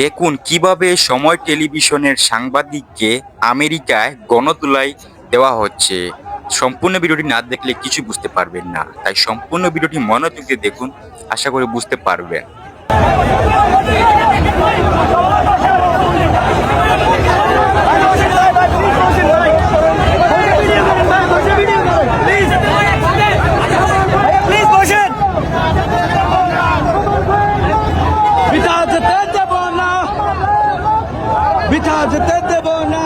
দেখুন কীভাবে সময় টেলিভিশনের সাংবাদিককে আমেরিকায় গণতুলাই দেওয়া হচ্ছে। সম্পূর্ণ ভিডিওটি না দেখলে কিছু বুঝতে পারবেন না। তাই সম্পূর্ণ ভিডিওটি মনোযোগ দিয়ে দেখুন, আশা করি বুঝতে পারবেন প্লিজ বসেন বিতা যেতে দেব না বিতা যেতে দেব না।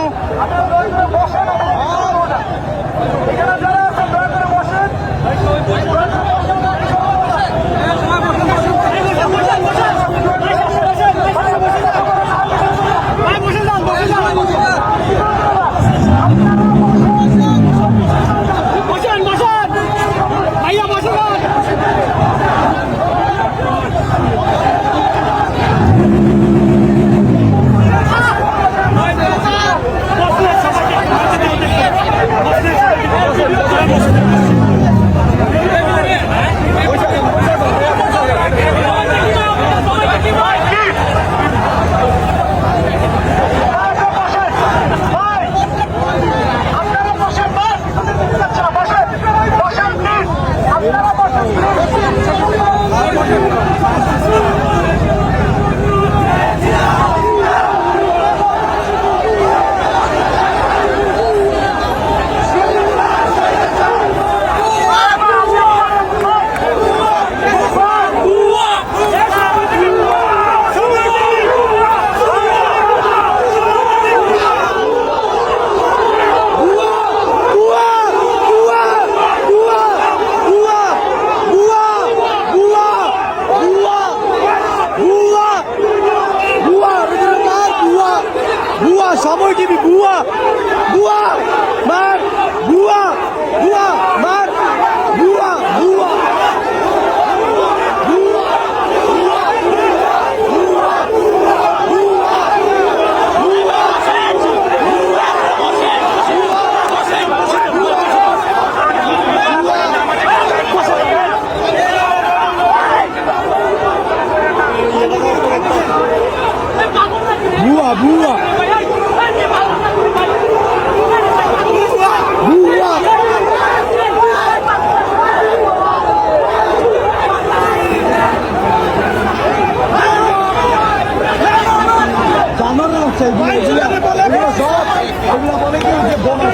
যে বোমা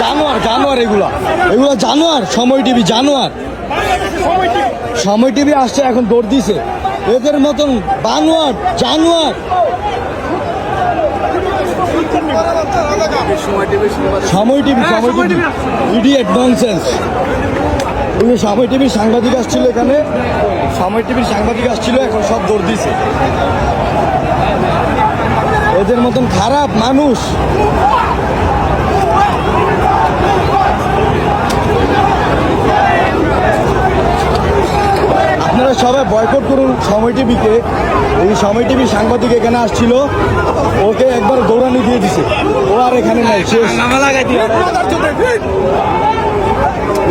জানোয়ার জানোয়ার এগুলা। এগুলো জানোয়ার সময় টিভি জানোয়ার। সময় টিভি আসছে এখন দৌড় দিছে। এদের মতন বানোয়ার জানোয়ার। সময় টিভি সময় টিভি। ইডিয়েট ননসেন্স যে সময় টিভির সাংবাদিক আসছিল এখানে? সময় টিভির সাংবাদিক আসছিল এখন সব দৌড় দিছে। এদের মতন খারাপ মানুষ। সবাই বয়কট করুন, সময় টিভিকে। এই সময় টিভি সাংবাদিক এখানে আসছিল, ওকে একবার দৌড়ানি দিয়ে দিছে। ও আর এখানে নাই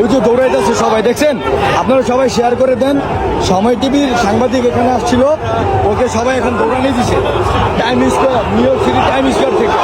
ওই যে দৌড়াইতেছে সবাই, দেখছেন? আপনারা সবাই শেয়ার করে দেন, সময় টিভির সাংবাদিক এখানে আসছিল, ওকে সবাই এখন দৌড়ানি দিছে। Time square New York city time square থেকে।